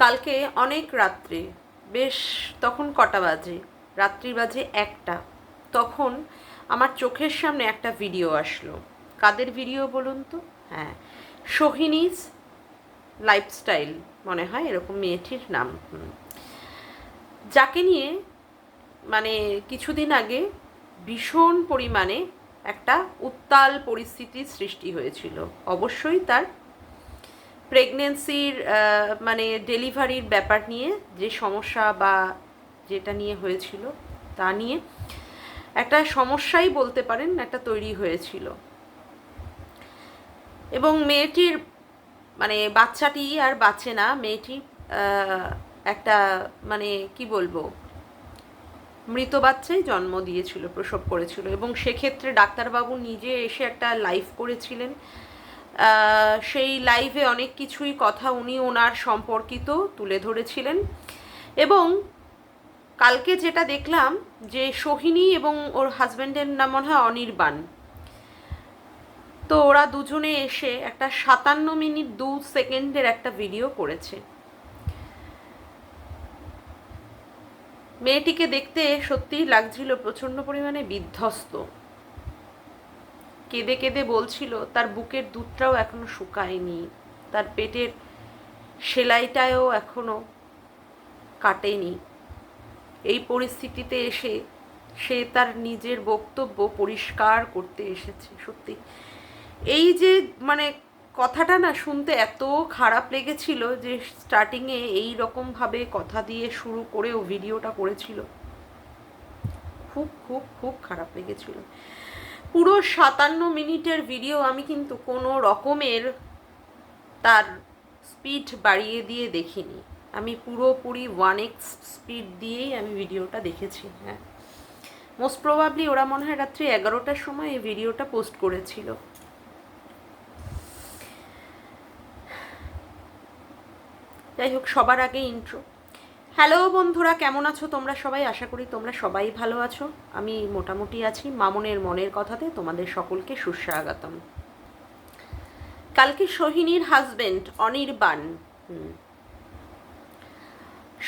কালকে অনেক রাত্রে, বেশ তখন কটা বাজে? রাত্রি বাজে একটা। তখন আমার চোখের সামনে একটা ভিডিও আসলো। কাদের ভিডিও বলুন তো? হ্যাঁ সোহিনীজ লাইফস্টাইল মনে হয়, এরকম মেয়েটির নাম। যাকে নিয়ে মানে কিছুদিন আগে ভীষণ পরিমাণে একটা উত্তাল পরিস্থিতির সৃষ্টি হয়েছিল। অবশ্যই তার প্রেগনেন্সির মানে ডেলিভারির ব্যাপার নিয়ে যে সমস্যা বা যেটা নিয়ে হয়েছিল তা নিয়ে একটা সমস্যাই বলতে পারেন একটা তৈরি হয়েছিল। এবং মেয়েটির মানে বাচ্চাটি আর বাঁচে না, মেয়েটি একটা মানে কি বলব, মৃত বাচ্চাই জন্ম দিয়েছিল, প্রসব করেছিল। এবং সেক্ষেত্রে ডাক্তারবাবু নিজে এসে একটা লাইভ করেছিলেন। সেই লাইভে অনেক কিছুই কথা উনি ওনার সম্পর্কিত তুলে ধরেছিলেন। এবং কালকে যেটা দেখলাম যে সোহিনী এবং ওর হাজব্যান্ডের নাম মনে হয় অনির্বাণ। তো ওরা দুজনে এসে একটা সাতান্ন মিনিট দু সেকেন্ডের একটা ভিডিও করেছে। মেয়েটিকে দেখতে সত্যিই লাগছিল প্রচণ্ড পরিমাণে বিধ্বস্ত। কেঁদে কেঁদে বলছিল, তার বুকের দুধটাও এখনও শুকায়নি, তার পেটের সেলাইটাও এখনও কাটেনি। এই পরিস্থিতিতে এসে সে তার নিজের বক্তব্য পরিষ্কার করতে এসেছে, সত্যি। এই যে মানে কথাটা না শুনতে এত খারাপ লেগেছিল যে, স্টার্টিংয়ে এই রকমভাবে কথা দিয়ে শুরু করেও ভিডিওটা করেছিল। খুব খুব খুব খারাপ লেগেছিল। পুরো সাতান্ন মিনিটের ভিডিও আমি কিন্তু কোনো রকমের তার স্পিড বাড়িয়ে দিয়ে দেখিনি। আমি পুরোপুরি ওয়ান এক্স স্পিড দিয়েই আমি ভিডিওটা দেখেছি হ্যাঁ। মোস্ট প্রবাবলি ওরা মনে হয় রাত্রি এগারোটার সময় এই ভিডিওটা পোস্ট করেছিল। যাই হোক, সবার আগে ইন্ট্রো হ্যালো বন্ধুরা, কেমন আছো তোমরা সবাই? আশা করি তোমরা সবাই ভালো আছো। আমি মোটামুটি আছি মামনের মনের কথাতে, তোমাদের সকলকে সুস্বাগতম। কালকে সোহিনীর হাজবেন্ড অনির্বাণ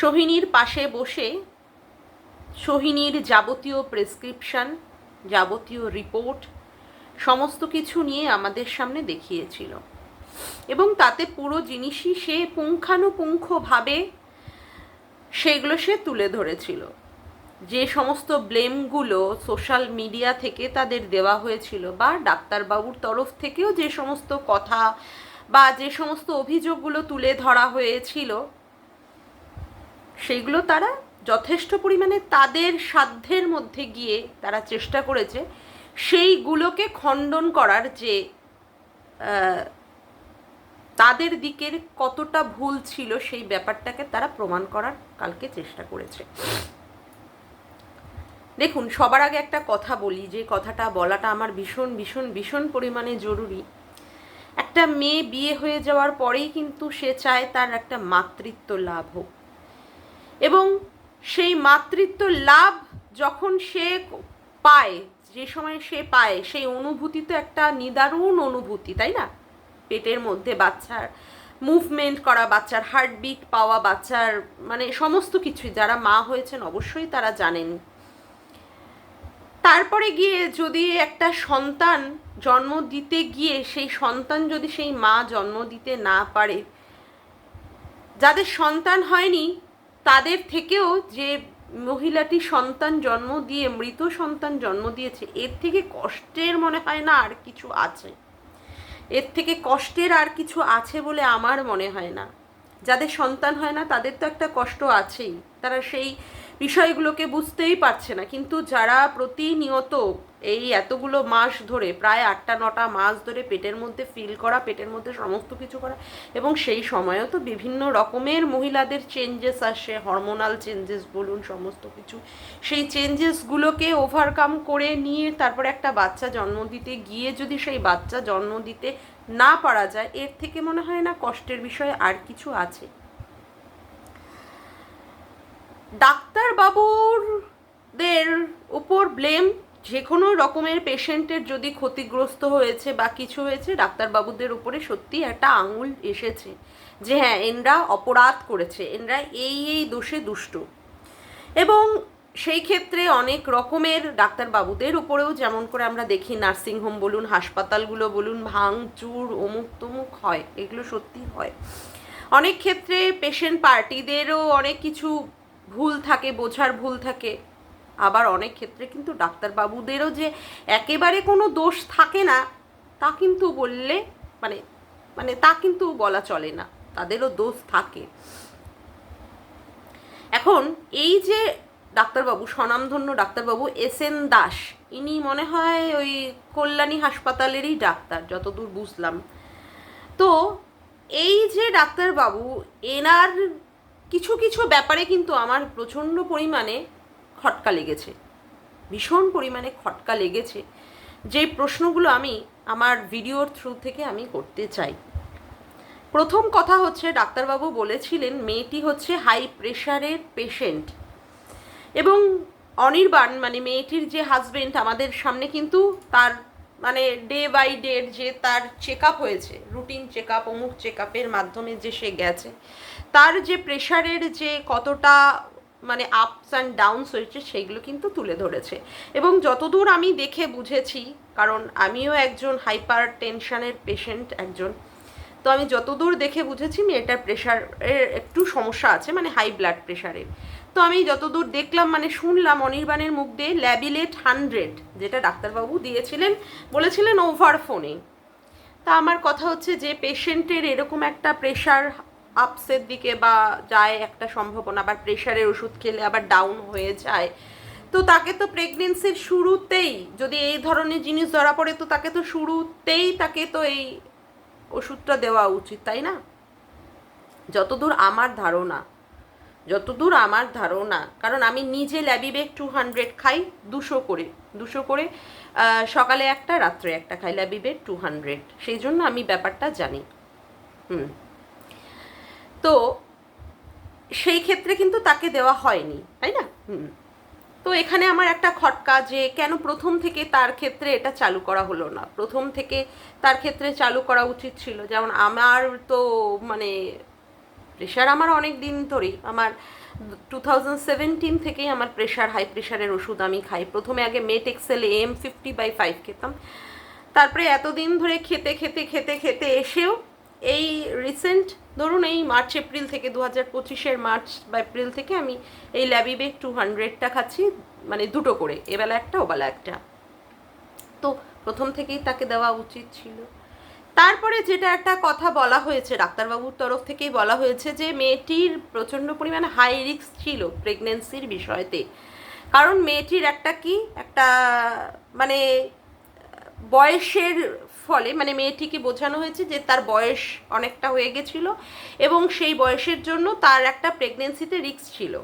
সোহিনীর পাশে বসে সোহিনীর যাবতীয় প্রেসক্রিপশন যাবতীয় রিপোর্ট সমস্ত কিছু নিয়ে আমাদের সামনে দেখিয়েছিল। এবং তাতে পুরো জিনিসই সে পুঙ্খানুপুঙ্খভাবে সেগুলো সে তুলে ধরেছিল। যে সমস্ত ব্লেমগুলো সোশ্যাল মিডিয়া থেকে তাদের দেওয়া হয়েছিল বা ডাক্তারবাবুর তরফ থেকেও যে সমস্ত কথা বা যে সমস্ত অভিযোগগুলো তুলে ধরা হয়েছিল সেইগুলো তারা যথেষ্ট পরিমাণে তাদের সাধ্যের মধ্যে গিয়ে তারা চেষ্টা করেছে, সেইগুলোকে খণ্ডন করার যে তাদের দিকের কতটা ভুল ছিল সেই ব্যাপারটাকে তারা প্রমাণ করার কালকে চেষ্টা করেছে। দেখুন, সবার আগে একটা কথা বলি, যে কথাটা বলাটা আমার ভীষণ ভীষণ ভীষণ পরিমাণে জরুরি। একটা মেয়ে বিয়ে হয়ে যাওয়ার পরেই কিন্তু সে চায় তার একটা মাতৃত্ব লাভ হোক। এবং সেই মাতৃত্ব লাভ যখন সে পায়, যে সময় সে পায়, সেই অনুভূতি তো একটা নিদারুণ অনুভূতি, তাই না? পেটের মধ্যে বাচ্চার মুভমেন্ট করা, বাচ্চার হার্টবিট পাওয়া, বাচ্চার মানে সমস্ত কিছুই যারা মা হয়েছেন অবশ্যই তারা জানেন। তারপরে গিয়ে যদি একটা সন্তান জন্ম দিতে গিয়ে সেই সন্তান যদি সেই মা জন্ম দিতে না পারে, যাদের সন্তান হয়নি তাদের থেকেও যে মহিলাটি সন্তান জন্ম দিয়ে, মৃত সন্তান জন্ম দিয়েছে, এর থেকে কষ্টের মনে হয় না আর কিছু আছে। এর থেকে কষ্টের আর কিছু আছে বলে আমার মনে হয় না। যাদের সন্তান হয় না, তাদের তো একটা কষ্ট আছেই। তারা সেই বিষয়গুলোকে বুঝতেই পারছে না। কিন্তু যারা প্রতিনিয়ত এই এতগুলো মাস ধরে, প্রায় আটটা, নটা মাস ধরে পেটের মধ্যে ফিল করা, পেটের মধ্যে সমস্ত কিছু করা এবং সেই সময়ও তো বিভিন্ন রকমের মহিলাদের চেঞ্জেস আসে হরমোনাল চেঞ্জেস বলুন, সমস্ত কিছু। সেই চেঞ্জেসগুলোকে ওভারকাম করে নিয়ে তারপরে একটা বাচ্চা জন্ম দিতে গিয়ে যদি সেই বাচ্চা জন্ম দিতে না পারা যায়, এর থেকে মনে হয় না কষ্টের বিষয় আর কিছু আছে। ডাক্তারবাবুরদের উপর ব্লেম যে কোনো রকমের পেশেন্টের যদি ক্ষতিগ্রস্ত হয়েছে বা কিছু হয়েছে, ডাক্তারবাবুদের উপরে সত্যি একটা আঙুল এসেছে যে হ্যাঁ এনরা অপরাধ করেছে, এনরা এই এই দোষে দুষ্ট। এবং সেই ক্ষেত্রে অনেক রকমের ডাক্তারবাবুদের উপরেও যেমন করে আমরা দেখি, নার্সিংহোম বলুন, হাসপাতালগুলো বলুন, ভাঙচুর, অমুক তমুক হয়, এগুলো সত্যি হয়। অনেক ক্ষেত্রে পেশেন্ট পার্টিদেরও অনেক কিছু ভুল থাকে, বোঝার ভুল থাকে। আবার অনেক ক্ষেত্রে কিন্তু ডাক্তারবাবুদেরও যে একেবারে কোনো দোষ থাকে না, তা কিন্তু বললে মানে মানে তা কিন্তু বলা চলে না। তাদেরও দোষ থাকে। এখন এই যে ডাক্তারবাবু, স্বনামধন্য ডাক্তারবাবু এস এন দাস, ইনি মনে হয় ওই কল্যাণী হাসপাতালেরই ডাক্তার, যতদূর বুঝলাম। তো এই যে ডাক্তারবাবু, এনার কিছু কিছু ব্যাপারে কিন্তু আমার প্রচণ্ড পরিমাণে খটকা লেগেছে। ভীষণ পরিমাণে খটকা লেগেছে যে প্রশ্নগুলো আমি আমার ভিডিওর থ্রু থেকে আমি করতে চাই। প্রথম কথা হচ্ছে, ডাক্তারবাবু বলেছিলেন, মেয়েটি হচ্ছে হাই প্রেশারের পেশেন্ট এবং অনির্বাণ মানে মেয়েটির যে হাজবেন্ড আমাদের সামনে কিন্তু তার মানে ডে বাই ডে যে তার চেক হয়েছে রুটিন চেক আপ অমুক চেক আপের মাধ্যমে যে সে গেছে। তার যে প্রেশারের যে কতটা মানে আপস অ্যান্ড ডাউনস হয়েছে, সেগুলো কিন্তু তুলে ধরেছে। এবং যতদূর আমি দেখে বুঝেছি, কারণ আমিও একজন হাইপার টেনশনের পেশেন্ট একজন, তো আমি যতদূর দেখে বুঝেছি, মেয়েটার প্রেশারের একটু সমস্যা আছে মানে হাই ব্লাড প্রেশারের তো আমি যতদূর দেখলাম মানে শুনলাম, অনির্বাণের মুখ দিয়ে ল্যাবিলেট হান্ড্রেড যেটা ডাক্তারবাবু দিয়েছিলেন, বলেছিলেন ওভার ফোনে তা আমার কথা হচ্ছে যে পেশেন্টের এরকম একটা প্রেশার আপসের দিকে বা যায় একটা সম্ভাবনা, আবার প্রেশারের ওষুধ খেলে আবার ডাউন হয়ে যায়। তো তাকে তো প্রেগনেন্সির শুরুতেই যদি এই ধরনের জিনিস ধরা পড়ে, তো তাকে তো শুরুতেই তাকে তো এই ওষুধটা দেওয়া উচিত, তাই না? যতদূর আমার ধারণা, যতদূর আমার ধারণা, কারণ আমি নিজে ল্যাবিবেক টু হান্ড্রেড খাই দুশো করে দুশো করে সকালে একটা, রাত্রে একটা খাই ল্যাবিবেক টু হান্ড্রেড সেই জন্য আমি ব্যাপারটা জানি। হুম। তো সেই ক্ষেত্রে কিন্তু তাকে দেওয়া হয়নি, তাই না? হুম। তো এখানে আমার একটা খটকা যে কেন প্রথম থেকে তার ক্ষেত্রে এটা চালু করা হলো না? প্রথম থেকে তার ক্ষেত্রে চালু করা উচিত ছিল। যেমন আমার তো মানে প্রেশার আমার অনেক দিন ধরেই। আমার টু থাউজেন্ড সেভেন্টিন থেকেই আমার প্রেশার হাই প্রেশারের ওষুধ আমি খাই। প্রথমে আগে Met XL M fifty by five খেতাম। তারপরে এতদিন ধরে খেতে খেতে খেতে খেতে এসেও এই রিসেন্ট ধরুন এই মার্চ এপ্রিল থেকে দু হাজার পঁচিশের মার্চ বা এপ্রিল থেকে আমি এই ল্যাবিবেক টু হান্ড্রেডটা খাচ্ছি মানে দুটো করে, এবেলা একটা, ওবেলা একটা। তো প্রথম থেকেই তাকে দেওয়া উচিত ছিল। তারপরে যেটা একটা কথা বলা হয়েছে, ডাক্তারবাবুর তরফ থেকেই বলা হয়েছে যে, মেয়েটির প্রচণ্ড পরিমাণে হাই রিস্ক ছিল প্রেগনেন্সির বিষয়তে। কারণ মেয়েটির একটা কি, একটা মানে বয়সের ফলে মানে মেয়েটিকে বোঝানো হয়েছে যে তার বয়স অনেকটা হয়ে গেছিল এবং সেই বয়সের জন্য তার একটা প্রেগনেন্সিতে রিস্ক ছিল।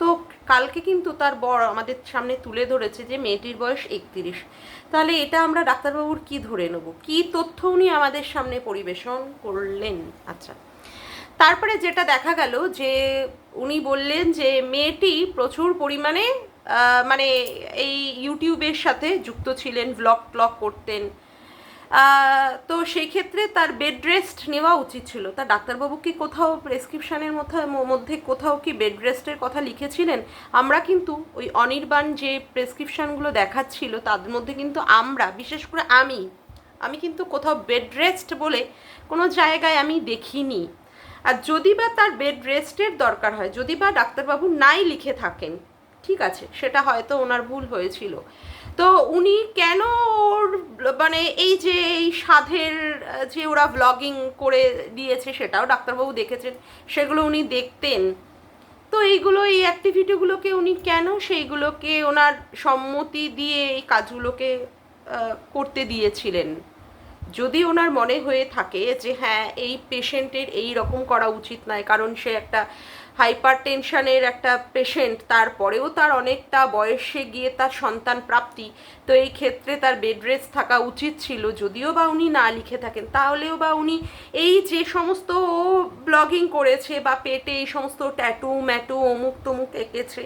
তো কালকে কিন্তু তার বর আমাদের সামনে তুলে ধরেছে যে মেয়েটির বয়স একত্রিশ। তাহলে এটা আমরা ডাক্তারবাবুর কি ধরে নেব? কি তথ্য উনি আমাদের সামনে পরিবেশন করলেন? আচ্ছা। তারপরে যেটা দেখা গেল যে উনি বললেন যে মেয়েটি প্রচুর পরিমাণে মানে এই ইউটিউবের সাথে যুক্ত ছিলেন ব্লগ ট্লগ করতেন। তো সেই ক্ষেত্রে তার বেড রেস্ট নেওয়া উচিত ছিল। তা ডাক্তারবাবু কি কোথাও প্রেসক্রিপশানের মধ্যে মধ্যে কোথাও কি বেড রেস্টের কথা লিখেছিলেন? আমরা কিন্তু ওই অনির্বাণ যে প্রেসক্রিপশনগুলো দেখাচ্ছিল তাদের মধ্যে কিন্তু আমরা, বিশেষ করে আমি আমি কিন্তু কোথাও বেড রেস্ট বলে কোনো জায়গায় আমি দেখিনি। আর যদি বা তার বেড রেস্টের দরকার হয়, যদি বা ডাক্তারবাবু নাই লিখে থাকেন, ঠিক আছে, সেটা হয়তো ওনার ভুল হয়েছিল। তো উনি কেন ওর মানে এই যে এই সাধের, যে ওরা ব্লগিং করে দিয়েছে সেটাও ডাক্তারবাবু দেখেছেন, সেগুলো উনি দেখতেন। তো এইগুলো, এই অ্যাক্টিভিটিগুলোকে উনি কেন সেইগুলোকে ওনার সম্মতি দিয়ে এই কাজগুলোকে করতে দিয়েছিলেন? যদি ওনার মনে হয়ে থাকে যে হ্যাঁ এই পেশেন্টের এই রকম করা উচিত নয়, কারণ সে একটা হাইপার টেনশনের একটা পেশেন্ট, তারপরেও তার অনেকটা বয়সে গিয়ে তার সন্তান প্রাপ্তি। তো এই ক্ষেত্রে তার বেড রেস্ট থাকা উচিত ছিল। যদিও বা উনি না লিখে থাকেন, তাহলেও বা উনি এই যে সমস্ত ব্লগিং করেছে বা পেটে এই সমস্ত ট্যাটু, ম্যাটু, অমুক তমুক এঁকেছে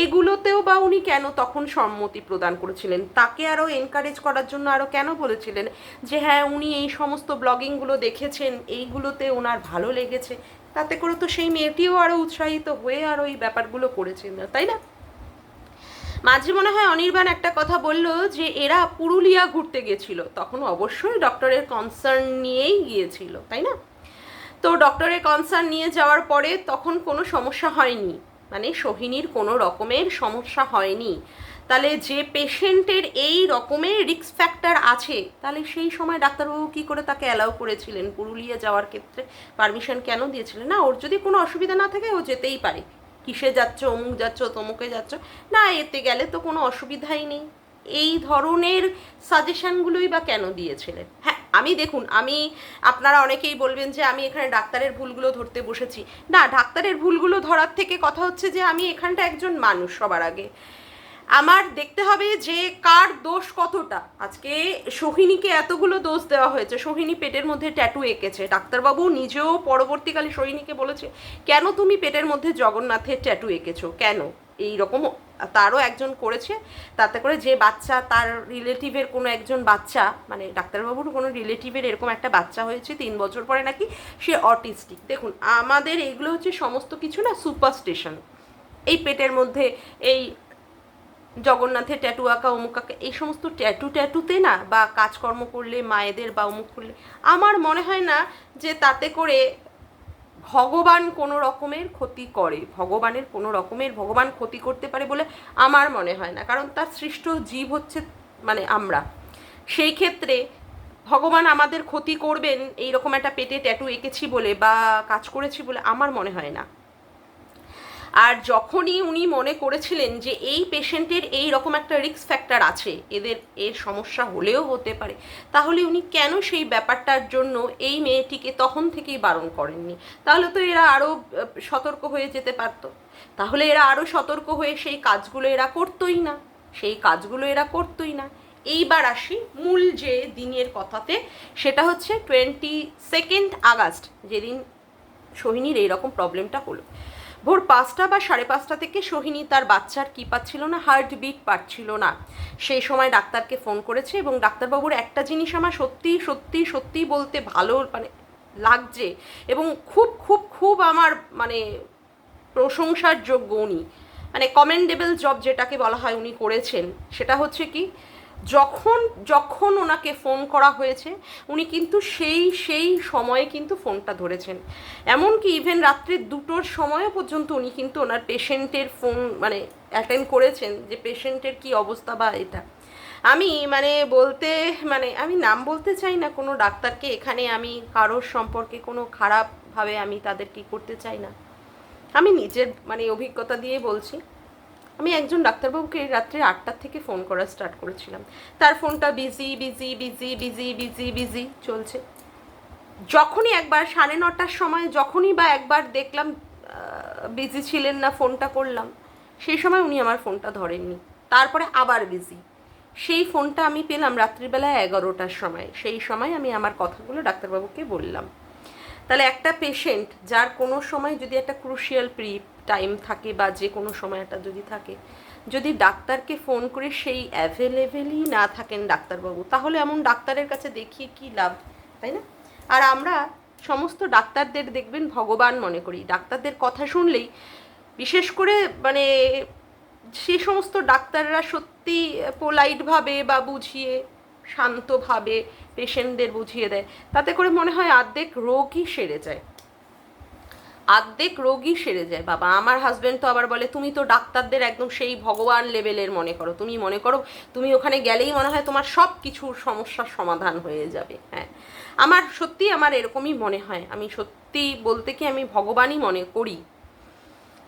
এইগুলোতেও বা উনি কেন তখন সম্মতি প্রদান করেছিলেন? তাকে আরও এনকারেজ করার জন্য আরও কেন বলেছিলেন যে হ্যাঁ উনি এই সমস্ত ব্লগিংগুলো দেখেছেন, এইগুলোতে ওনার ভালো লেগেছে তাতে করে তো সেই মেয়েটিও আরও উৎসাহিত হয়ে আরও এই ব্যাপারগুলো করেছেন তাই না? মাঝে মনে হয় অনির্বাণ একটা কথা বলল যে এরা পুরুলিয়া ঘুরতে গেছিল, তখন অবশ্যই ডক্টরের কনসার্ন নিয়েই গিয়েছিল, তাই না? তো ডক্টরের কনসার্ন নিয়ে যাওয়ার পরে তখন কোনো সমস্যা হয়নি মানে সোহিনীর কোনো রকমের সমস্যা হয়নি। তাহলে যে পেশেন্টের এই রকমের রিস্ক ফ্যাক্টর আছে, তাহলে সেই সময় ডাক্তারবাবু কী করে তাকে অ্যালাউ করেছিলেন? পুরুলিয়া যাওয়ার ক্ষেত্রে পারমিশন কেন দিয়েছিলেন? না, ওর যদি কোনো অসুবিধা না থাকে, ও যেতেই পারে। কিসে যাচ্ছ, অমুক যাচ্ছ, তমুকে যাচ্ছ, না, এতে গেলে তো কোনো অসুবিধাই নেই। এই ধরনের সাজেশনগুলোই বা কেন দিয়েছিলেন? হ্যাঁ আমি দেখুন, আমি, আপনারা অনেকেই বলবেন যে আমি এখানে ডাক্তারের ভুলগুলো ধরতে বসেছি। না, ডাক্তারের ভুলগুলো ধরার থেকে কথা হচ্ছে যে আমি এখানটা একজন মানুষ সবার আগে। আমার দেখতে হবে যে কার দোষ কতটা। আজকে সোহিনীকে এতগুলো দোষ দেওয়া হয়েছে, সোহিনী পেটের মধ্যে ট্যাটু এঁকেছে। ডাক্তারবাবু নিজেও পরবর্তীকালে সোহিনীকে বলেছে, কেন তুমি পেটের মধ্যে জগন্নাথের ট্যাটু এঁকেছো? কেন? এই রকম তারও একজন করেছে। তাতে করে যে বাচ্চা, তার রিলেটিভের কোনো একজন বাচ্চা মানে ডাক্তারবাবুর কোনো রিলেটিভের এরকম একটা বাচ্চা হয়েছে তিন বছর পরে নাকি সে অটিস্টিক দেখুন, আমাদের এইগুলো হচ্ছে সমস্ত কিছু না সুপার স্টেশন এই পেটের মধ্যে, এই জগন্নাথের ট্যাটু আঁকা, অমুক আঁকা, এই সমস্ত ট্যাটু ট্যাটুতে না বা কাজকর্ম করলে মায়েদের বা অমুক করলে, আমার মনে হয় না যে তাতে করে ভগবান কোনো রকমের ক্ষতি করে, ভগবানের কোনো রকমের ভগবান ক্ষতি করতে পারে বলে আমার মনে হয় না। কারণ তার সৃষ্ট জীব হচ্ছে মানে আমরা। সেই ক্ষেত্রে ভগবান আমাদের ক্ষতি করবেন এই রকম একটা পেটে ট্যাটু এঁকেছি বলে বা কাজ করেছি বলে আমার মনে হয় না। আর যখনই উনি মনে করেছিলেন যে এই পেশেন্টের এই রকম একটা রিস্ক ফ্যাক্টর আছে, এদের, এর সমস্যা হলেও হতে পারে, তাহলে উনি কেন সেই ব্যাপারটার জন্য এই মেয়েটিকে তখন থেকেই বারণ করেননি? তাহলে তো এরা আরও সতর্ক হয়ে যেতে পারতো। তাহলে এরা আরও সতর্ক হয়ে সেই কাজগুলো এরা করতোই না, সেই কাজগুলো এরা করতোই না। এইবার আসি মূল যে দিনের কথাতে, সেটা হচ্ছে টোয়েন্টি সেকেন্ড আগস্ট, যেদিন সোহিনীর এইরকম প্রবলেমটা হলো। ভোর পাঁচটা বা সাড়ে পাঁচটা থেকে সোহিনী তার বাচ্চার কি পাচ্ছিল না, হার্ট বিট পাচ্ছিল না। সেই সময় ডাক্তারকে ফোন করেছে এবং ডাক্তারবাবুর একটা জিনিস আমার সত্যি সত্যি সত্যি বলতে ভালো মানে লাগছে এবং খুব খুব খুব আমার মানে প্রশংসার যোগ্য উনি। মানে কমেন্ডেবল জব যেটাকে বলা হয় উনি করেছেন, সেটা হচ্ছে কি যখন যখন ওনাকে ফোন করা হয়েছে, উনি কিন্তু সেই সেই সময়ে কিন্তু ফোনটা ধরেছেন। এমনকি ইভেন রাত্রি দুটোর সময়ও পর্যন্ত উনি কিন্তু ওনার পেশেন্টের ফোন মানে অ্যাটেন্ড করেছেন যে পেশেন্টের কি অবস্থা বা এটা। আমি মানে বলতে মানে আমি নাম বলতে চাই না কোনো ডাক্তারকে, এখানে আমি কারোর সম্পর্কে কোনো খারাপভাবে আমি তাদের কি করতে চাই না। আমি নিজের মানে অভিজ্ঞতা দিয়ে বলছি। আমি একজন ডাক্তারবাবুকে রাত্রে আটটার থেকে ফোন করা স্টার্ট করেছিলাম। তার ফোনটা busy busy busy busy busy busy চলছে। যখনই একবার, সাড়ে নটার সময় যখনই বা একবার দেখলাম বিজি ছিলেন না, ফোনটা করলাম, সেই সময় উনি আমার ফোনটা ধরেননি। তারপরে আবার বিজি সেই ফোনটা আমি পেলাম রাত্রিবেলা এগারোটার সময়। সেই সময় আমি আমার কথাগুলো ডাক্তারবাবুকে বললাম। তাহলে একটা পেশেন্ট যার কোনো সময় যদি একটা ক্রুশিয়াল প্রি টাইম থাকে বা যে কোনো সময়টা যদি থাকে, যদি ডাক্তারকে ফোন করে সেই অ্যাভেলেবেলই না থাকেন ডাক্তারবাবু, তাহলে এমন ডাক্তারের কাছে দেখিয়ে কি লাভ, তাই না? আর আমরা সমস্ত ডাক্তারদের দেখবেন ভগবান মনে করি, ডাক্তারদের কথা শুনলেই বিশেষ করে মানে সে সমস্ত ডাক্তাররা সত্যি পোলাইটভাবে বা বুঝিয়ে, শান্তভাবে পেশেন্টদের বুঝিয়ে দেয়, তাতে করে মনে হয় অর্ধেক রোগই সেরে যায়। অর্ধেক রোগই সেরে যায়, বাবা। আমার হাজব্যান্ড তো আবার বলে, তুমি তো ডাক্তারদের একদম সেই ভগবান লেভেলের মনে করো। তুমি মনে করো, তুমি ওখানে গেলেই মনে হয় তোমার সব কিছুর সমস্যার সমাধান হয়ে যাবে। হ্যাঁ। আমার সত্যি আমার এরকমই মনে হয়। আমি সত্যি বলতে কি আমি ভগবানই মনে করি।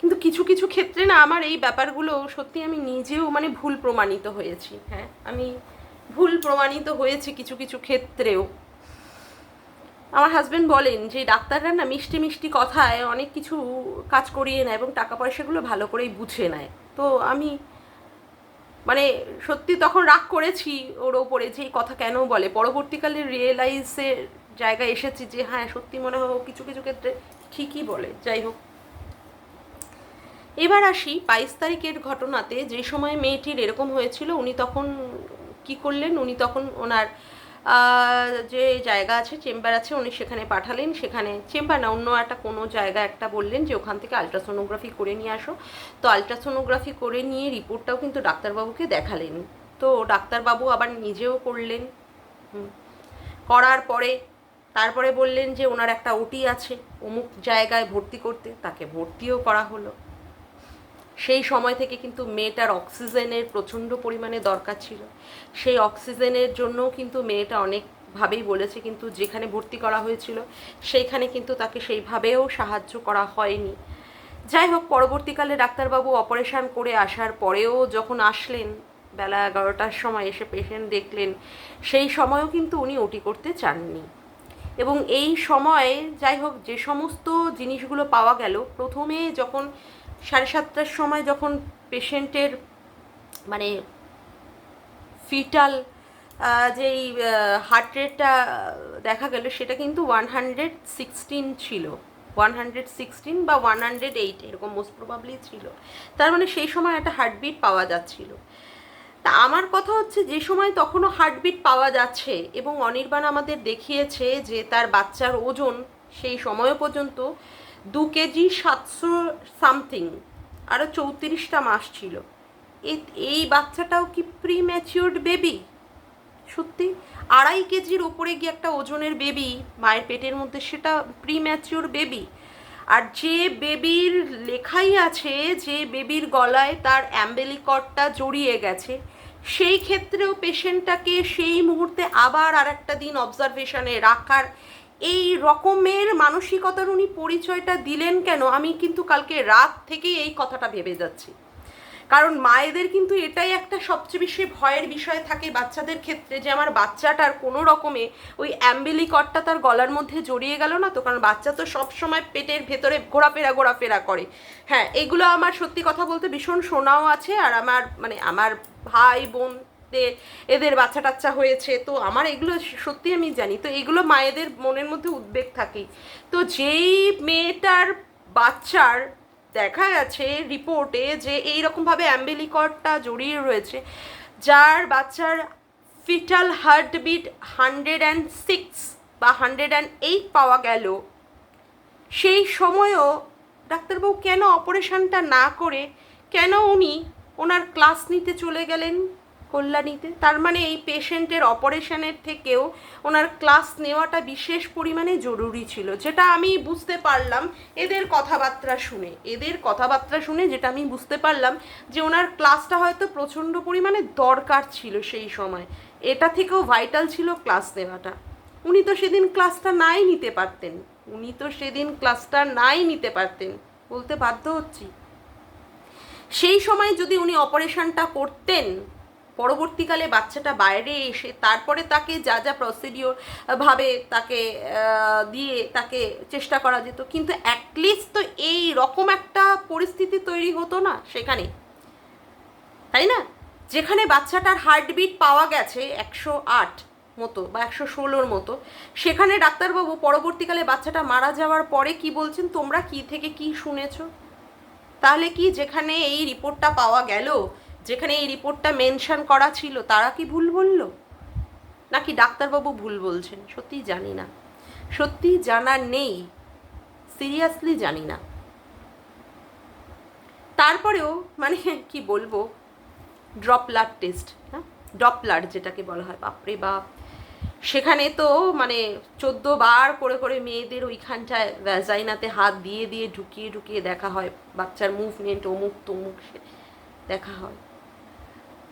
কিন্তু কিছু কিছু ক্ষেত্রে না আমার এই ব্যাপারগুলো সত্যি আমি নিজেও মানে ভুল প্রমাণিত হয়েছি। হ্যাঁ আমি ভুল প্রমাণিত হয়েছে কিছু কিছু ক্ষেত্রেও। আমার হাজবেন্ড বলেন যে ডাক্তাররা না মিষ্টি মিষ্টি কথায় অনেক কিছু কাজ করিয়ে নেয় এবং টাকা পয়সাগুলো ভালো করেই বুঝে নেয়। তো আমি মানে সত্যি তখন রাগ করেছি ওর ওপরে যে কথা কেন বলে? পরবর্তীকালে রিয়েলাইজের জায়গায় এসেছি যে হ্যাঁ সত্যি মনে হয় কিছু কিছু ক্ষেত্রে ঠিকই বলে। যাই হোক। এবার আসি বাইশ তারিখের ঘটনাতে। যে সময় মেয়েটির এরকম হয়েছিল, উনি তখন কি করলেন? উনি তখন ওনার যে জায়গা আছে, চেম্বার আছে, উনি সেখানে পাঠালেন। সেখানে চেম্বার না, অন্য একটা কোনো জায়গা একটা বললেন যে ওখান থেকে আলট্রাসোনোগ্রাফি করে নিয়ে আসো। তো আলট্রাসোনোগ্রাফি করে নিয়ে রিপোর্টটাও কিন্তু ডাক্তারবাবুকে দেখালেন। তো ডাক্তারবাবু আবার নিজেও করলেন। করার পরে, তারপরে বললেন যে ওনার একটা ওটি আছে, অমুক জায়গায় ভর্তি করতে। তাকে ভর্তিও করা হলো। সেই সময় থেকে কিন্তু মেয়েটার অক্সিজেনের প্রচণ্ড পরিমাণে দরকার ছিল। সেই অক্সিজেনের জন্য কিন্তু মেয়েটা অনেকভাবেই বলেছে কিন্তু যেখানে ভর্তি করা হয়েছিল, সেইখানে কিন্তু তাকে সেইভাবেও সাহায্য করা হয়নি। যাই হোক, পরবর্তীকালে ডাক্তারবাবু অপারেশন করে আসার পরেও যখন আসলেন, বেলা এগারোটার সময় এসে পেশেন্ট দেখলেন, সেই সময়ও কিন্তু উনি ওটি করতে চাননি। এবং এই সময়ে, যাই হোক, যে সমস্ত জিনিসগুলো পাওয়া গেল, প্রথমে যখন সাড়ে সাতটার সময় যখন পেশেন্টের মানে ফিটাল যেই হার্ট রেটটা দেখা গেল, সেটা কিন্তু ওয়ান হান্ড্রেড সিক্সটিন ছিল। ওয়ান হান্ড্রেড সিক্সটিন বা ওয়ান হান্ড্রেড এইট এরকম মোস্ট প্রবাবলি ছিল। তার মানে সেই সময় একটা হার্টবিট পাওয়া যাচ্ছিল। তা আমার কথা হচ্ছে যে সময় তখনও হার্টবিট পাওয়া যাচ্ছে এবং অনির্বাণ আমাদের দেখিয়েছে যে তার বাচ্চার ওজন সেই সময় পর্যন্ত দু কেজি সাতশো সামথিং আরও চৌত্রিশটা মাস ছিল। এই বাচ্চাটাও কি প্রি ম্যাচিওর্ড বেবি সত্যি? আড়াই কেজির ওপরে গিয়ে একটা ওজনের বেবি মায়ের পেটের মধ্যে সেটা প্রি ম্যাচিওর বেবি আর যে বেবির লেখাই আছে, যে বেবির গলায় তার অ্যাম্বেলিকটটা জড়িয়ে গেছে, সেই ক্ষেত্রেও পেশেন্টটাকে সেই মুহূর্তে আবার আর একটা দিন অবজারভেশনে রাখার এই রকমের মানসিকতার উনি পরিচয়টা দিলেন কেন? আমি কিন্তু কালকে রাত থেকেই এই কথাটা ভেবে যাচ্ছি। কারণ মায়েদের কিন্তু এটাই একটা সবচেয়ে বেশি ভয়ের বিষয় থাকে বাচ্চাদের ক্ষেত্রে যে আমার বাচ্চাটার কোনো রকমে ওই অ্যাম্বিলিকটটা তার গলার মধ্যে জড়িয়ে গেল না তো, কারণ বাচ্চা তো সব সময় পেটের ভেতরে ঘোরাফেরা ঘোরাফেরা করে। হ্যাঁ এগুলো আমার সত্যি কথা বলতে ভীষণ শোনাও আছে আর আমার মানে আমার ভাই বোনদের এদের বাচ্চা টাচ্চা হয়েছে। তো আমার এগুলো সত্যি আমি জানি। তো এগুলো মায়েদের মনের মধ্যে উদ্বেগ থাকেই। তো যেই মেয়েটার বাচ্চার দেখা গেছে রিপোর্টে যে এই রকমভাবে জড়িয়ে রয়েছে, যার বাচ্চার foetal heartbeat hundred and six বা হান্ড্রেড অ্যান্ড এইট পাওয়া গেল, সেই সময়ও ডাক্তারবাবু কেন অপারেশনটা না করে, কেন উনি ওনার ক্লাস নিতে চলে গেলেন? কল্যাণীতে। তার মানে এই পেশেন্টের অপারেশনের থেকেও ওনার ক্লাস নেওয়াটা বিশেষ পরিমাণে জরুরি ছিল, যেটা আমি বুঝতে পারলাম। এদের কথাবার্তা শুনে, এদের কথাবার্তা শুনে যেটা আমি বুঝতে পারলাম যে ওনার ক্লাসটা হয়তো প্রচণ্ড পরিমাণে দরকার ছিল সেই সময়। এটা থেকেও ভাইটাল ছিল ক্লাস নেওয়াটা। উনি তো সেদিন ক্লাসটা নাই নিতে পারতেন। উনি তো সেদিন ক্লাসটা নাই নিতে পারতেন, বলতে বাধ্য হচ্ছি। সেই সময় যদি উনি অপারেশনটা করতেন পরবর্তীকালে বাচ্চাটা বাইরে এসে তারপরে তাকে যা যা প্রসিডিওর ভাবে তাকে দিয়ে তাকে চেষ্টা করা যেত। কিন্তু অ্যাটলিস্ট তো এই রকম একটা পরিস্থিতি তৈরি হতো না সেখানে। তাই না? যেখানে বাচ্চাটার হার্টবিট পাওয়া গেছে একশো আট মতো বা একশো ষোলোর মতো, সেখানে ডাক্তারবাবু পরবর্তীকালে বাচ্চাটা মারা যাওয়ার পরে কি বলছেন? তোমরা কি থেকে কি শুনেছ? তাহলে কি যেখানে এই রিপোর্টটা পাওয়া গেল যেখানে এই রিপোর্টটা মেনশন করা ছিল, তারা কি ভুল বলল? নাকি ডাক্তারবাবু ভুল বলছেন? সত্যি জানি না। সত্যি জানা নেই, সিরিয়াসলি জানি না। তারপরেও মানে কি বলব, ড্রপলার টেস্ট হ্যাঁ? ডপলার যেটাকে বলা হয়, বাপরে বাপ। সেখানে তো মানে চোদ্দ বার করে করে মেয়েদের ওইখানটায় ভ্যাজাইনাতে হাত দিয়ে দিয়ে ঢুকিয়ে ঢুকিয়ে দেখা হয়। বাচ্চার মুভমেন্ট অমুক তমুক দেখা হয়।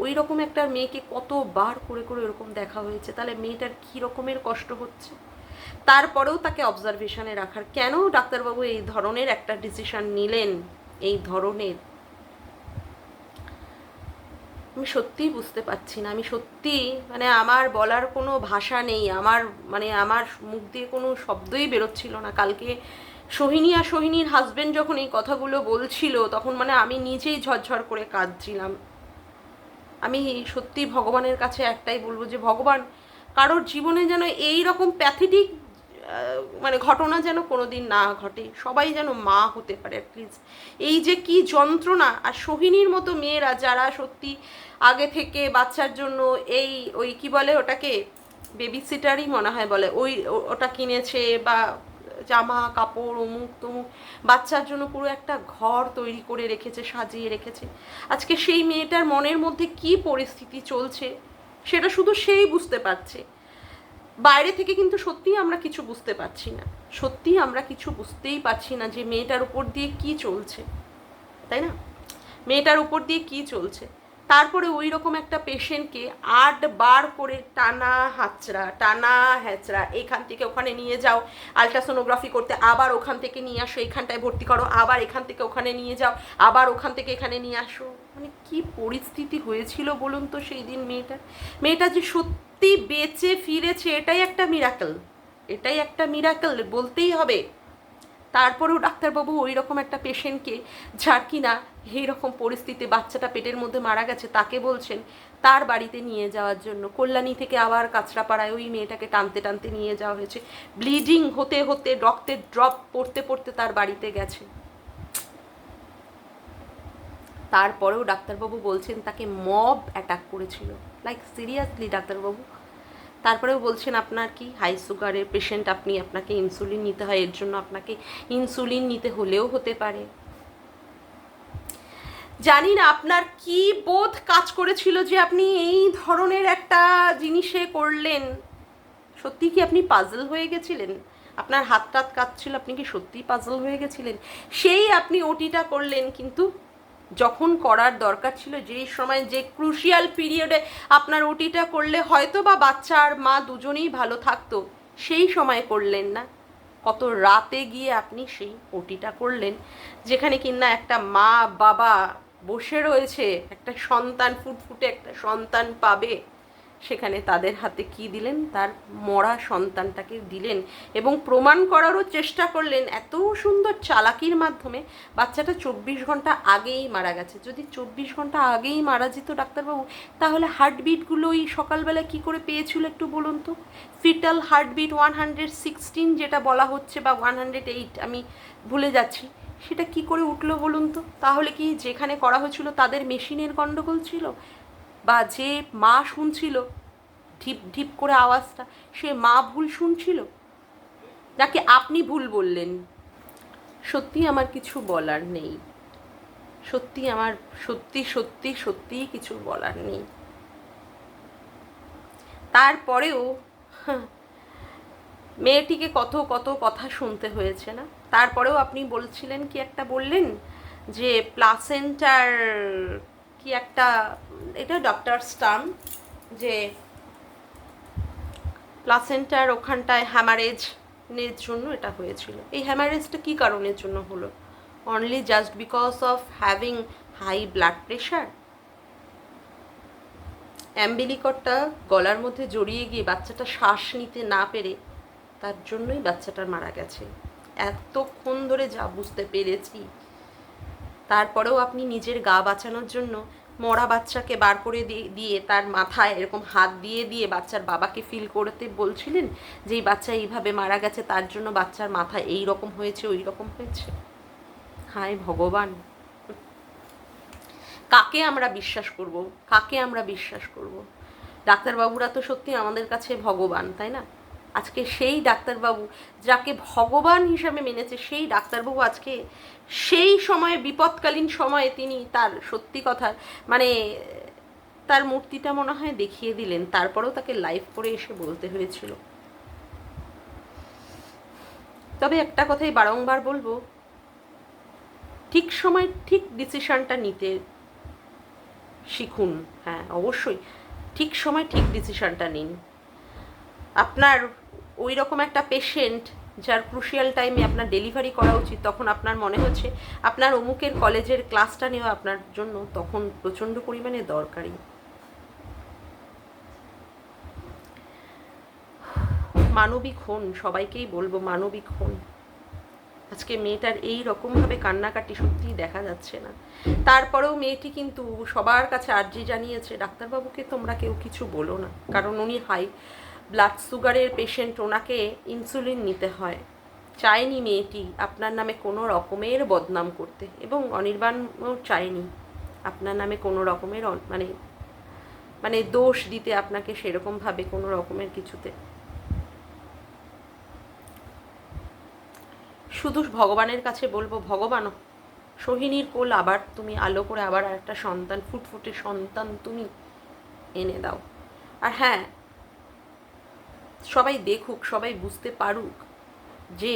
ওই রকম একটা মেয়েকে কতবার করে করে এরকম দেখা হয়েছে? তাহলে মেয়েটার কী রকমের কষ্ট হচ্ছে? তারপরেও তাকে অবজারভেশনে রাখার কেন ডাক্তারবাবু এই ধরনের একটা ডিসিশন নিলেন? এই ধরনের। আমি সত্যিই বুঝতে পারছি না। আমি সত্যি মানে আমার বলার কোনো ভাষা নেই। আমার মানে আমার মুখ দিয়ে কোনো শব্দই বেরোচ্ছিল না। কালকে সোহিনী আর সোহিনীর হাজবেন্ড যখন এই কথাগুলো বলছিল, তখন মানে আমি নিজেই ঝরঝর করে কাঁদছিলাম। আমি সত্যি ভগবানের কাছে একটাই বলব যে, ভগবান, কারোর জীবনে যেন এই রকম প্যাথেটিক মানে ঘটনা যেন কোনোদিন না ঘটে, সবাই যেন মা হতে পারে প্লিজ এই যে কি যন্ত্রণা, আর সোহিনীর মতো মেয়েরা যারা সত্যি আগে থেকে বাচ্চার জন্য এই ওই কি বলে ওটাকে বেবি সিটারই মনে হয় বলে, ওই ওটা কিনেছে বা জামা, কাপড়, অমুক তমুক, বাচ্চার জন্য পুরো একটা ঘর তৈরি করে রেখেছে, সাজিয়ে রেখেছে। আজকে সেই মেয়েটার মনের মধ্যে কি পরিস্থিতি চলছে, সেটা শুধু সেই বুঝতে পারছে। বাইরে থেকে কিন্তু সত্যিই আমরা কিছু বুঝতে পারছি না। সত্যিই আমরা কিছু বুঝতেই পারছি না যে মেয়েটার উপর দিয়ে কি চলছে, তাই না? মেয়েটার উপর দিয়ে কি চলছে? তারপরে ওই রকম একটা পেশেন্টকে আট বার করে টানা হাঁচড়া, টানা হ্যাচড়া, এখান থেকে ওখানে নিয়ে যাও। আলট্রাসোনোগ্রাফি করতে আবার ওখান থেকে নিয়ে আসো, এখানটায় ভর্তি করো, আবার এখান থেকে ওখানে নিয়ে যাও, আবার ওখান থেকে এখানে নিয়ে আসো। মানে কি পরিস্থিতি হয়েছিল বলুন তো সেই দিন মেয়েটার? মেয়েটা যে সত্যি বেঁচে ফিরেছে, এটাই একটা মিরাকল এটাই একটা মিরাকল বলতেই হবে। তারপরেও ডাক্তারবাবু ওই রকম একটা পেশেন্টকে যার কিনা এই রকম পরিস্থিতি বাচ্চাটা পেটের মধ্যে মারা গেছে, তাকে বলছেন, তার বাড়িতে নিয়ে যাওয়ার জন্য। কল্যাণী থেকে আবার কাঁচরাপাড়ায় ওই মেয়েটাকে টানতে টানতে নিয়ে যাওয়া হয়েছে। ব্লিডিং হতে হতে রক্তের ড্রপ পড়তে পড়তে তার বাড়িতে গেছে। তারপরেও ডাক্তারবাবু বলছেন, তাকে মব অ্যাটাক করেছিল। লাইক সিরিয়াসলি ডাক্তারবাবু? তারপরেও বলছেন আপনার কি হাই সুগারের পেশেন্ট আপনি আপনাকে ইনসুলিন নিতে হয়, এর জন্য আপনাকে ইনসুলিন নিতে হলেও হতে পারে। জানি না আপনার কি বোধ কাজ করেছিল যে আপনি এই ধরনের একটা জিনিসে করলেন। সত্যি কি আপনি পাজল হয়ে গেছিলেন? আপনার হাত টাত কাঁপছিল, আপনি কি সত্যিই পাজল হয়ে গেছিলেন? সেই আপনি ওটিটা করলেন, কিন্তু যখন করার দরকার ছিল যেই সময়, যে ক্রুশিয়াল পিরিয়ডে আপনার ওটিটা করলে হয়তো বা বাচ্চা আর মা দুজনেই ভালো থাকতো, সেই সময় করলেন না। কত রাতে গিয়ে আপনি সেই ওটিটা করলেন, যেখানে কিনা একটা মা বাবা বসে রয়েছে, একটা সন্তান ফুটফুটে একটা সন্তান পাবে। সেখানে তাদের হাতে কি দিলেন? তার মরা সন্তানটাকে দিলেন এবং প্রমাণ করারও চেষ্টা করলেন এত সুন্দর চালাকির মাধ্যমে। বাচ্চাটা চব্বিশ ঘণ্টা আগেই মারা গেছে। যদি চব্বিশ ঘণ্টা আগেই মারা যেত ডাক্তারবাবু, তাহলে হার্টবিটগুলো ওই সকালবেলা কি করে পেয়েছিল একটু বলুন তো? Foetal heartbeat one hundred sixteen যেটা বলা হচ্ছে বা ওয়ান হান্ড্রেড এইট, আমি ভুলে যাচ্ছি। সেটা কি করে উঠল বলুন তো? তাহলে কি যেখানে করা হয়েছিল তাদের মেশিনের গণ্ডগোল ছিল? বা যে মা শুনছিল ঢিপ ঢিপ করে আওয়াজটা সে মা ভুল শুনছিল? নাকি আপনি ভুল বললেন? সত্যি আমার কিছু বলার নেই। সত্যি আমার সত্যি সত্যি সত্যি কিছু বলার নেই। তারপরেও হাহ, মেয়েটিকে কত কত কথা শুনতে হয়েছে না? তারপরেও আপনি বলছিলেন কি একটা বললেন যে প্লাসেন্টার কি একটা, এটা ডক্টর টার্ম যে প্লাসেন্টার ওখানটায় হ্যামারেজ জন্য এটা হয়েছিল। এই হ্যামারেজটা কী কারণের জন্য হলো? Only just because of having high blood pressure অ্যাম্বিলিকটটা গলার মধ্যে জড়িয়ে গিয়ে বাচ্চাটা শ্বাস নিতে না পেরে তার জন্যই বাচ্চাটা মারা গেছে। এতক্ষণ ধরে যা বুঝতে পেরেছি তারপরেও আপনি নিজের গা বাঁচানোর জন্য মরা বাচ্চাকে বার করে দিয়ে তার মাথায় এরকম হাত দিয়ে দিয়ে বাচ্চার বাবাকে ফিল করতে বলছিলেন যে এই বাচ্চা এইভাবে মারা গেছে, তার জন্য বাচ্চার মাথা এই রকম হয়েছে, ওই রকম হয়েছে? হায় ভগবান। কাকে আমরা বিশ্বাস করব? কাকে আমরা বিশ্বাস করব? ডাক্তারবাবুরা তো সত্যি আমাদের কাছে ভগবান, তাই না? আজকে সেই ডাক্তারবাবু, যাকে ভগবান হিসাবে মেনেছে সেই ডাক্তারবাবু আজকে সেই সময়ে, বিপদকালীন সময়ে তিনি তার সত্যি কথা মানে তার মূর্তিটা মনে হয় দেখিয়ে দিলেন। তারপরেও তাকে লাইভ করে এসে বলতে হয়েছিল। তবে একটা কথাই বারংবার বলব, ঠিক সময় ঠিক ডিসিশনটা নিতে শিখুন। হ্যাঁ অবশ্যই। ঠিক সময় ঠিক ডিসিশনটা নিন। আপনার ওই রকম একটা পেশেন্ট যার ক্রুশিয়াল টাইমে আপনার ডেলিভারি করা উচিত, তখন আপনার মনে হচ্ছে আপনার অমুকের কলেজের ক্লাসটা নেওয়া আপনার জন্য তখন প্রচণ্ড পরিমাণে দরকারি। মানবিক হন, সবাইকেই বলব মানবিক হন। আজকে মেয়েটার এই রকমভাবে কান্নাকাটি সত্যিই দেখা যাচ্ছে না। তারপরেও মেয়েটি কিন্তু সবার কাছে আর্জি জানিয়েছে, ডাক্তারবাবুকে তোমরা কেউ কিছু বলো না। কারণ উনি হাই ব্লাড সুগারের পেশেন্ট ওনাকে ইনসুলিন নিতে হয়। চায়নি মেয়েটি, আপনার নামে কোনো রকমের বদনাম করতে। এবং অনির্বাণও চায়নি আপনার নামে কোনো রকমের মানে মানে দোষ দিতে আপনাকে সেরকমভাবে কোনো রকমের কিছুতে। শুধু ভগবানের কাছে বলব ভগবান সোহিনীর কোল আবার তুমি আলো করে আবার একটা সন্তান, ফুটফুটে সন্তান তুমি এনে দাও। আর হ্যাঁ সবাই দেখুক, সবাই বুঝতে পারুক যে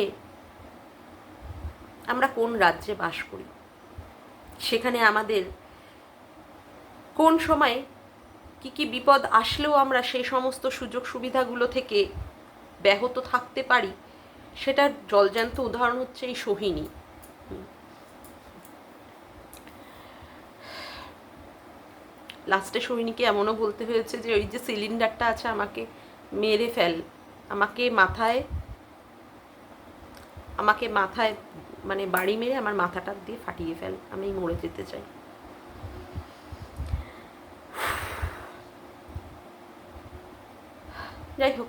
আমরা কোন রাজ্যে বাস করি। সেখানে আমাদের কোন সময় কি কি বিপদ আসলেও আমরা সেই সমস্ত সুযোগ সুবিধাগুলো থেকে ব্যাহত থাকতে পারি, সেটার জলজ্যান্ত উদাহরণ হচ্ছে এই সোহিনী। লাস্টে সোহিনীকে এমনও বলতে হয়েছে যে, ওই যে সিলিন্ডারটা আছে আমাকে মেরে ফেল। আমাকে মাথায় আমাকে মাথায় মানে বাড়ি মেরে আমার মাথাটা দিয়ে ফাটিয়ে ফেল। আমি মরে যেতে চাই। যাই হোক